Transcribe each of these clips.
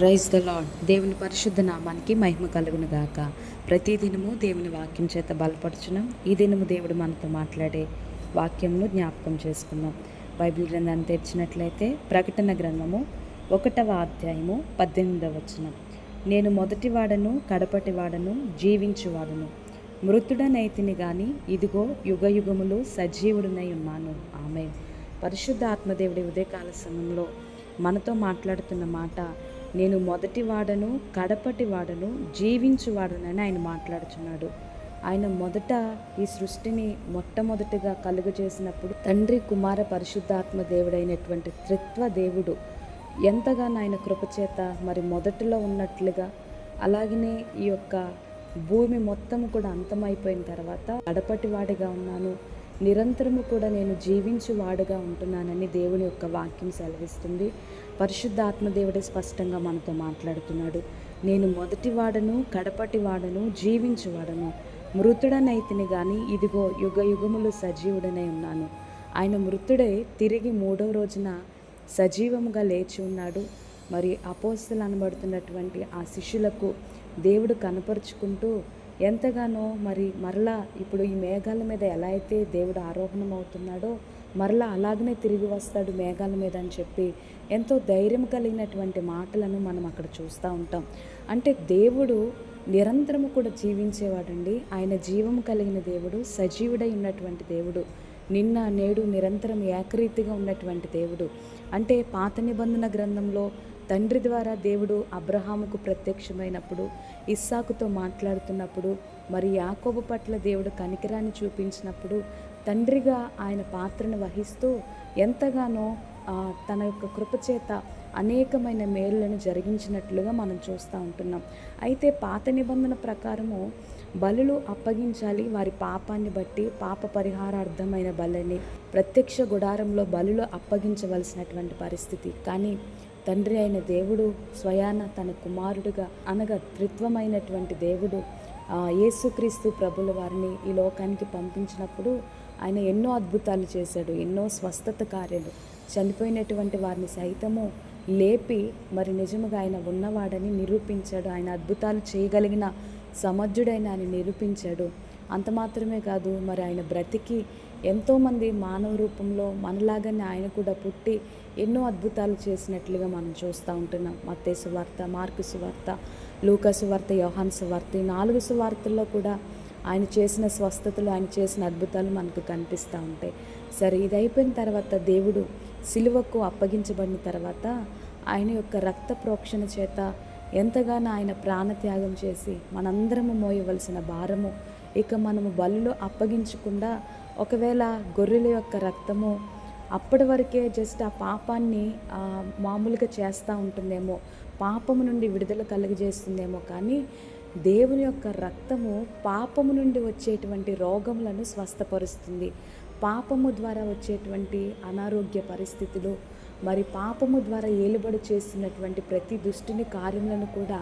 Praise the lord దేవుని పరిశుద్ధ నామానికి మహిమ కలుగును గాక. ప్రతి దినము దేవుని వాక్యం చేత బలపరచున్నాం ఈ దినము దేవుడు మనతో మాట్లాడే వాక్యంను జ్ఞాపకం చేసుకుందాం. బైబిల్ గ్రంథాన్ని తెరిచినట్లయితే ప్రకటన గ్రంథము ఒకటవ అధ్యాయము పద్దెనిమిదవ వచనం. నేను మొదటి వాడను కడపటి వాడను జీవించువాడను మృతుడనైతిని గాని ఇదిగో యుగ యుగములు సజీవుడునై ఉన్నాను. ఆమె పరిశుద్ధ ఆత్మదేవుడి ఉదయకాల సమయంలో మనతో మాట్లాడుతున్న మాట నేను మొదటి వాడను కడపటి వాడను జీవించువాడనని ఆయన మాట్లాడుచున్నాడు. ఆయన మొదట ఈ సృష్టిని మొట్టమొదటిగా కలుగజేసినప్పుడు తండ్రి కుమార పరిశుద్ధాత్మ దేవుడైనటువంటి త్రిత్వ దేవుడు. ఎంతగానో ఆయన కృపచేత మరి మొదటిలో ఉన్నట్లుగా అలాగనే ఈ యొక్క భూమి మొత్తం కూడా అంతమైపోయిన తర్వాత కడపటి వాడిగా ఉన్నాను. నిరంతరము కూడా నేను జీవించు వాడుగా ఉంటున్నానని దేవుని యొక్క వాక్యం సెలవిస్తుంది. పరిశుద్ధ ఆత్మదేవుడే స్పష్టంగా మనతో మాట్లాడుతున్నాడు. నేను మొదటి వాడను కడపటి వాడను జీవించువాడను మృతుడనైతిని కానీ ఇదిగో యుగ యుగములు సజీవుడనై ఉన్నాను. ఆయన మృతుడై తిరిగి మూడో రోజున సజీవముగా లేచి ఉన్నాడు. మరి అపోస్తులు అనబడుతున్నటువంటి ఆ శిష్యులకు దేవుడు కనపరుచుకుంటూ ఎంతగానో మరి మరలా ఇప్పుడు ఈ మేఘాల మీద ఎలా అయితే దేవుడు ఆరోహణం అవుతున్నాడో మరలా అలాగనే తిరిగి వస్తాడు మేఘాల మీద అని చెప్పి ఎంతో ధైర్యం కలిగినటువంటి మాటలను మనం అక్కడ చూస్తూ ఉంటాం. అంటే దేవుడు నిరంతరము కూడా జీవించేవాడండి. ఆయన జీవం కలిగిన దేవుడు సజీవుడై ఉన్నటువంటి దేవుడు నిన్న నేడు నిరంతరం ఏకరీతిగా ఉన్నటువంటి దేవుడు. అంటే పాత నిబంధన గ్రంథంలో తండ్రి ద్వారా దేవుడు అబ్రహాముకు ప్రత్యక్షమైనప్పుడు ఇస్సాకుతో మాట్లాడుతున్నప్పుడు మరి యాకోబు పట్ల దేవుడు కనికరాన్ని చూపించినప్పుడు తండ్రిగా ఆయన పాత్రను వహిస్తూ ఎంతగానో తన యొక్క కృపచేత అనేకమైన మేలులను జరిగించినట్లుగా మనం చూస్తూ ఉంటున్నాం. అయితే పాత నిబంధన ప్రకారము బలులు అప్పగించాలి వారి పాపాన్ని బట్టి పాప పరిహారార్థమైన బలని ప్రత్యక్ష గుడారంలో బలులు అప్పగించవలసినటువంటి పరిస్థితి. కానీ తండ్రి అయిన దేవుడు స్వయాన తన కుమారుడుగా అనగా త్రిత్వమైనటువంటి దేవుడు. యేసుక్రీస్తు ప్రభుల వారిని ఈ లోకానికి పంపించినప్పుడు ఆయన ఎన్నో అద్భుతాలు చేశాడు ఎన్నో స్వస్థత కార్యాలు. చనిపోయినటువంటి వారిని సైతము లేపి మరి నిజముగా ఆయన ఉన్నవాడని నిరూపించాడు. ఆయన అద్భుతాలు చేయగలిగిన సమర్థుడైన ఆయన నిరూపించాడు. అంత మాత్రమే కాదు మరి ఆయన బ్రతికి ఎంతోమంది మానవ రూపంలో మనలాగానే ఆయన కూడా పుట్టి ఎన్నో అద్భుతాలు చేసినట్లుగా మనం చూస్తూ ఉంటున్నాం. మత్తేసు సువార్త మార్కుసు సువార్త లూకసు సువార్త యోహాన్సు వార్త ఈ నాలుగు సువార్తల్లో కూడా ఆయన చేసిన స్వస్థతలు ఆయన చేసిన అద్భుతాలు మనకు కనిపిస్తూ ఉంటాయి. సరే ఇది అయిపోయిన తర్వాత దేవుడు సిలువకు అప్పగించబడిన తర్వాత ఆయన యొక్క రక్త ప్రోక్షణ చేత ఎంతగానో ఆయన ప్రాణత్యాగం చేసి మనందరము మోయవలసిన భారము. ఇక మనము బలులో అప్పగించకుండా ఒకవేళ గొర్రెల యొక్క రక్తము అప్పటి వరకే జస్ట్ ఆ పాపాన్ని మామూలుగా చేస్తూ ఉంటుందేమో పాపము నుండి విడుదల కలుగజేస్తుందేమో కానీ దేవుని యొక్క రక్తము పాపము నుండి వచ్చేటువంటి రోగములను స్వస్థపరుస్తుంది. పాపము ద్వారా వచ్చేటువంటి అనారోగ్య పరిస్థితులు మరి పాపము ద్వారా ఏలుబడి చేస్తున్నటువంటి ప్రతి దుష్టిని కార్యములను కూడా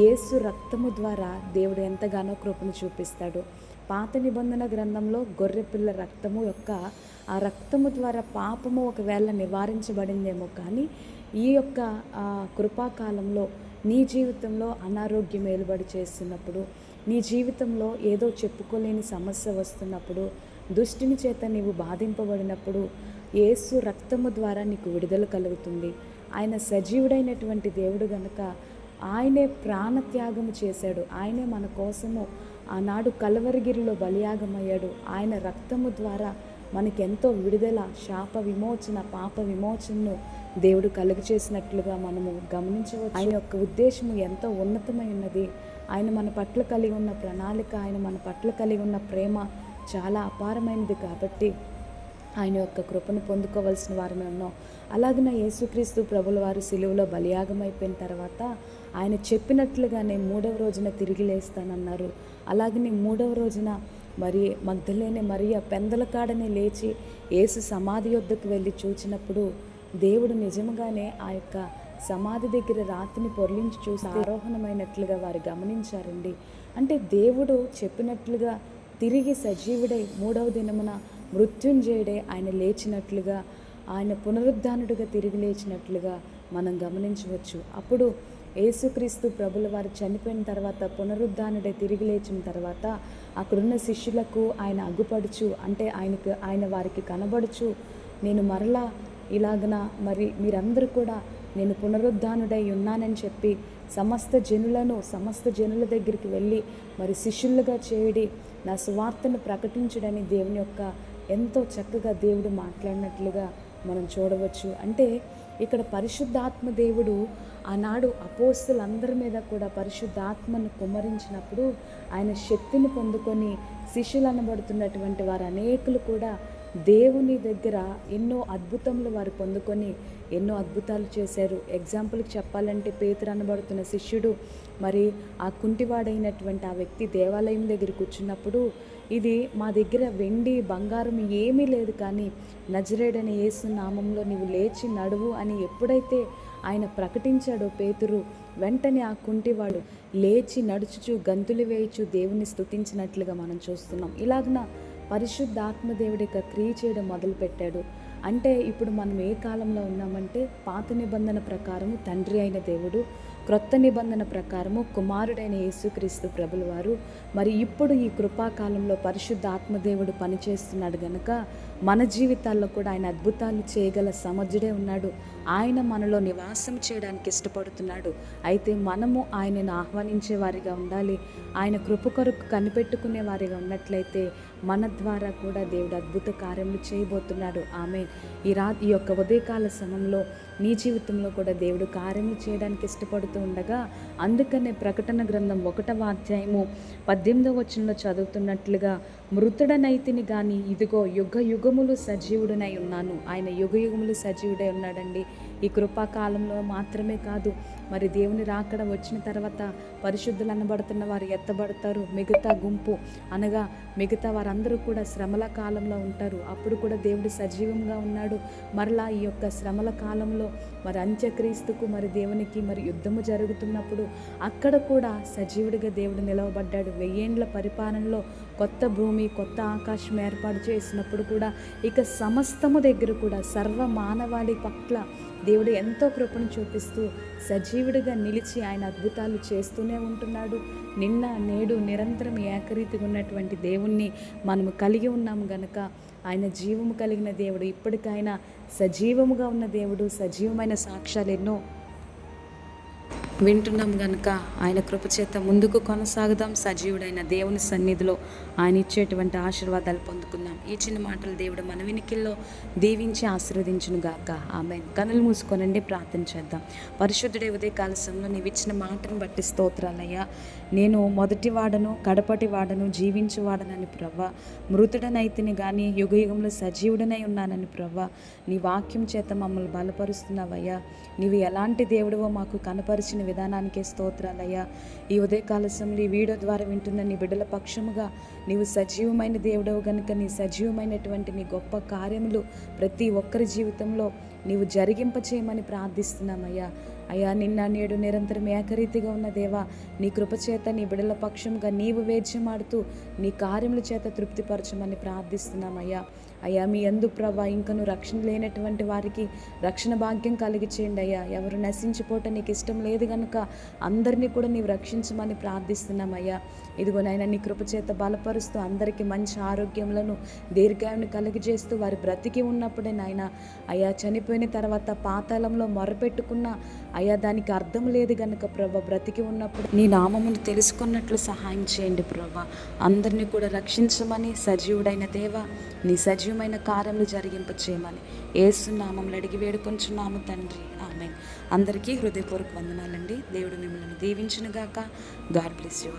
యేసు రక్తము ద్వారా దేవుడు ఎంతగానో కృపను చూపిస్తాడు. పాత నిబంధన గ్రంథంలో గొర్రెపిల్ల రక్తము యొక్క ఆ రక్తము ద్వారా పాపము ఒకవేళ నివారించబడిందేమో కానీ ఈ యొక్క కృపాకాలంలో నీ జీవితంలో అనారోగ్యం ఏలుబడి చేస్తున్నప్పుడు నీ జీవితంలో ఏదో చెప్పుకోలేని సమస్య వస్తున్నప్పుడు దుష్టిని చేత నీవు బాధింపబడినప్పుడు యేసు రక్తము ద్వారా నీకు విడుదల కలుగుతుంది. ఆయన సజీవుడైనటువంటి దేవుడు గనుక ఆయనే ప్రాణత్యాగము చేశాడు. ఆయనే మన కోసము ఆనాడు కలవరిగిరిలో బలియాగమయ్యాడు. ఆయన రక్తము ద్వారా మనకెంతో విడుదల శాప విమోచన పాప విమోచనను దేవుడు కలుగు చేసినట్లుగా మనము గమనించవచ్చు. ఆయన యొక్క ఉద్దేశము ఎంతో ఉన్నతమై ఉన్నది? ఆయన మన పట్ల కలిగి ఉన్న ప్రణాళిక ఆయన మన పట్ల కలిగి ఉన్న ప్రేమ చాలా అపారమైనది కాబట్టి ఆయన యొక్క కృపను పొందుకోవలసిన వారమే ఉన్నాం. అలాగనే యేసుక్రీస్తు ప్రభుల వారు సిలువలో బలియాగమైపోయిన తర్వాత ఆయన చెప్పినట్లుగానే మూడవ రోజున తిరిగి లేస్తానన్నారు. అలాగనే మూడవ రోజున మరి మగ్ధలేని మరియ పెందల కాడని లేచి ఏసు సమాధి యొద్దకు వెళ్ళి చూచినప్పుడు దేవుడు నిజముగానే ఆ యొక్క సమాధి దగ్గర రాతిని పొర్లించి చూసి ఆరోహణమైనట్లుగా వారు గమనించారండి. అంటే దేవుడు చెప్పినట్లుగా తిరిగి సజీవుడై మూడవ దినమున మృత్యుంజయుడై ఆయన లేచినట్లుగా ఆయన పునరుద్ధానుడిగా తిరిగి లేచినట్లుగా మనం గమనించవచ్చు. అప్పుడు యేసుక్రీస్తు ప్రభుల వారు చనిపోయిన తర్వాత పునరుద్ధానుడే తిరిగి లేచిన తర్వాత అక్కడున్న శిష్యులకు ఆయన అగ్గుపడుచు అంటే ఆయనకు ఆయన వారికి కనబడుచు నేను మరలా ఇలాగన? మరి మీరందరూ కూడా నేను పునరుద్ధానుడై ఉన్నానని చెప్పి సమస్త జనులను సమస్త జనుల దగ్గరికి వెళ్ళి మరి శిష్యులుగా చేయడి నా సువార్తను ప్రకటించడని దేవుని యొక్క ఎంతో చక్కగా దేవుడు మాట్లాడినట్లుగా మనం చూడవచ్చు. అంటే ఇక్కడ పరిశుద్ధాత్మ దేవుడు ఆనాడు అపోస్తులందరి మీద కూడా పరిశుద్ధాత్మను కుమ్మరించినప్పుడు ఆయన శక్తిని పొందుకొని శిష్యులు అనబడుతున్నటువంటి వారు అనేకులు కూడా దేవుని దగ్గర ఎన్నో అద్భుతములు వారు పొందుకొని ఎన్నో అద్భుతాలు చేశారు. ఎగ్జాంపుల్కి చెప్పాలంటే పేతురు అనబడుతున్న శిష్యుడు మరి ఆ కుంటివాడైనటువంటి ఆ వ్యక్తి దేవాలయం దగ్గర కూర్చున్నప్పుడు ఇది మా దగ్గర వెండి బంగారం ఏమీ లేదు కానీ నజరేడని యేసు నామంలో నీవు లేచి నడువు అని ఎప్పుడైతే ఆయన ప్రకటించాడో పేతురు వెంటనే ఆ కుంటివాడు లేచి నడుచుచు గంతులు వేయచు దేవుని స్తుతించినట్లుగా మనం చూస్తున్నాం. ఇలాగన పరిశుద్ధాత్మ ఆత్మదేవుడి యొక్క క్రియ చేయడం మొదలుపెట్టాడు. అంటే ఇప్పుడు మనం ఏ కాలంలో ఉన్నామంటే పాత నిబంధన ప్రకారము తండ్రి అయిన దేవుడు క్రొత్త నిబంధన ప్రకారము కుమారుడైన యేసుక్రీస్తు ప్రభుల వారు మరి ఇప్పుడు ఈ కృపాకాలంలో పరిశుద్ధ ఆత్మదేవుడు పనిచేస్తున్నాడు గనక మన జీవితాల్లో కూడా ఆయన అద్భుతాలు చేయగల సమర్థుడే ఉన్నాడు. ఆయన మనలో నివాసం చేయడానికి ఇష్టపడుతున్నాడు. అయితే మనము ఆయనను ఆహ్వానించే వారిగా ఉండాలి. ఆయన కృప కొరకు కనిపెట్టుకునే వారిగా ఉన్నట్లయితే మన ద్వారా కూడా దేవుడు అద్భుత కార్యములు చేయబోతున్నాడు. ఆమె ఈ రా ఈ యొక్క ఉదయకాల సమయంలో నీ జీవితంలో కూడా దేవుడు కార్యము చేయడానికి ఇష్టపడుతూ ఉండగా అందుకనే ప్రకటన గ్రంథం ఒకటవ అధ్యాయము పద్దెనిమిదవ వచనంలో చదువుతున్నట్లుగా మృతుడనైతిని కానీ ఇదిగో యుగ యుగములు సజీవుడనై ఉన్నాను. ఆయన యుగ యుగములు సజీవుడై ఉన్నాడండి. ఈ కృపాకాలంలో మాత్రమే కాదు మరి దేవుని రాకడ వచ్చిన తర్వాత పరిశుద్ధులు అనబడుతున్న వారు ఎత్తబడతారు మిగతా గుంపు అనగా మిగతా వారందరూ కూడా శ్రమల కాలంలో ఉంటారు. అప్పుడు కూడా దేవుడు సజీవంగా ఉన్నాడు. మరలా ఈ యొక్క శ్రమల కాలంలో మరి అంత్యక్రీస్తుకు మరి దేవునికి మరి యుద్ధము జరుగుతున్నప్పుడు అక్కడ కూడా సజీవుడిగా దేవుడు నిలవబడ్డాడు. వెయ్యేండ్ల పరిపాలనలో కొత్త భూమి కొత్త ఆకాశం ఏర్పాటు చేసినప్పుడు కూడా ఇక సమస్తము దగ్గర కూడా సర్వ మానవాళి పట్ల దేవుడు ఎంతో కృపను చూపిస్తూ సజీవుడిగా నిలిచి ఆయన అద్భుతాలు చేస్తూనే ఉంటున్నాడు. నిన్న నేడు నిరంతరం ఏకరీతిగా ఉన్నటువంటి దేవుణ్ణి మనము కలిగి ఉన్నాము గనక ఆయన జీవము కలిగిన దేవుడు ఇప్పటికైనా సజీవముగా ఉన్న దేవుడు సజీవమైన సాక్ష్యాలు ఎన్నో వింటున్నాం గనుక ఆయన కృపచేత ముందుకు కొనసాగుదాం. సజీవుడైన దేవుని సన్నిధిలో ఆయన ఇచ్చేటువంటి ఆశీర్వాదాలు పొందుకుందాం. ఈ చిన్న మాటలు దేవుడు మన వినికిల్లో దీవించి ఆశీర్వదించును గాక ఆమె కనులు మూసుకోనండి ప్రార్థన చేద్దాం. పరిశుద్ధుడే ఉదయ కాలశంలో నీవు ఇచ్చిన మాటను బట్టి స్తోత్రాలయ్యా. నేను మొదటి వాడను కడపటి వాడను జీవించు వాడనని ప్రవ్వ. మృతుడనైతిని కానీ యుగ యుగంలో సజీవుడనై ఉన్నానని ప్రవ్వ. నీ వాక్యం చేత మమ్మల్ని బలపరుస్తున్నావయ్యా. నీవు ఎలాంటి దేవుడివో మాకు కనపరిచిన విధానానికే స్తోత్రాలయ్యా. ఈ ఉదయకాల సమయంలో ఈ వీడియో ద్వారా వింటున్న నీ బిడ్డల పక్షముగా నీవు సజీవమైన దేవుడవు గనుక నీ సజీవమైనటువంటి నీ గొప్ప కార్యములు ప్రతి ఒక్కరి జీవితంలో నీవు జరిగింప చేయమని ప్రార్థిస్తున్నామయ్యా. అయ్యా నిన్న నేడు నిరంతరం ఏకరీతిగా ఉన్న దేవా నీ కృపచేత నీ బిడల పక్షంగా నీవు వేద్యమాడుతూ నీ కార్యముల చేత తృప్తిపరచమని ప్రార్థిస్తున్నామయ్యా అయ్యా. మీ అందు ప్రభా ఇంకను రక్షణ లేనటువంటి వారికి రక్షణ భాగ్యం కలిగి చేయండి అయ్యా. ఎవరు నశించిపోవటం నీకు ఇష్టం లేదు కనుక అందరినీ కూడా నీవు రక్షించమని ప్రార్థిస్తున్నామయ్యా ఇదిగో నాయన నీ కృపచేత బలపరుస్తూ అందరికీ మంచి ఆరోగ్యములను దీర్ఘాయుని కలిగజేస్తూ వారి బ్రతికి ఉన్నప్పుడే నాయన అయ్యా చనిపోయిన తర్వాత పాతాళంలో మొరపెట్టుకున్న అయ్యా దానికి అర్థం లేదు కనుక ప్రభ బ్రతికి ఉన్నప్పుడు నీ నామమును తెలుసుకున్నట్లు సహాయం చేయండి ప్రభ. అందరినీ కూడా రక్షించమని సజీవుడైన దేవ నీ సజీవమైన కార్యములు జరిగింప చేయమని ఏసు నామంలో అడిగి వేడుకొంచున్నాము తండ్రి. ఆమె అందరికీ హృదయపూర్వక వందనాలండి. దేవుడు మిమ్మల్ని దీవించినగాక. God bless you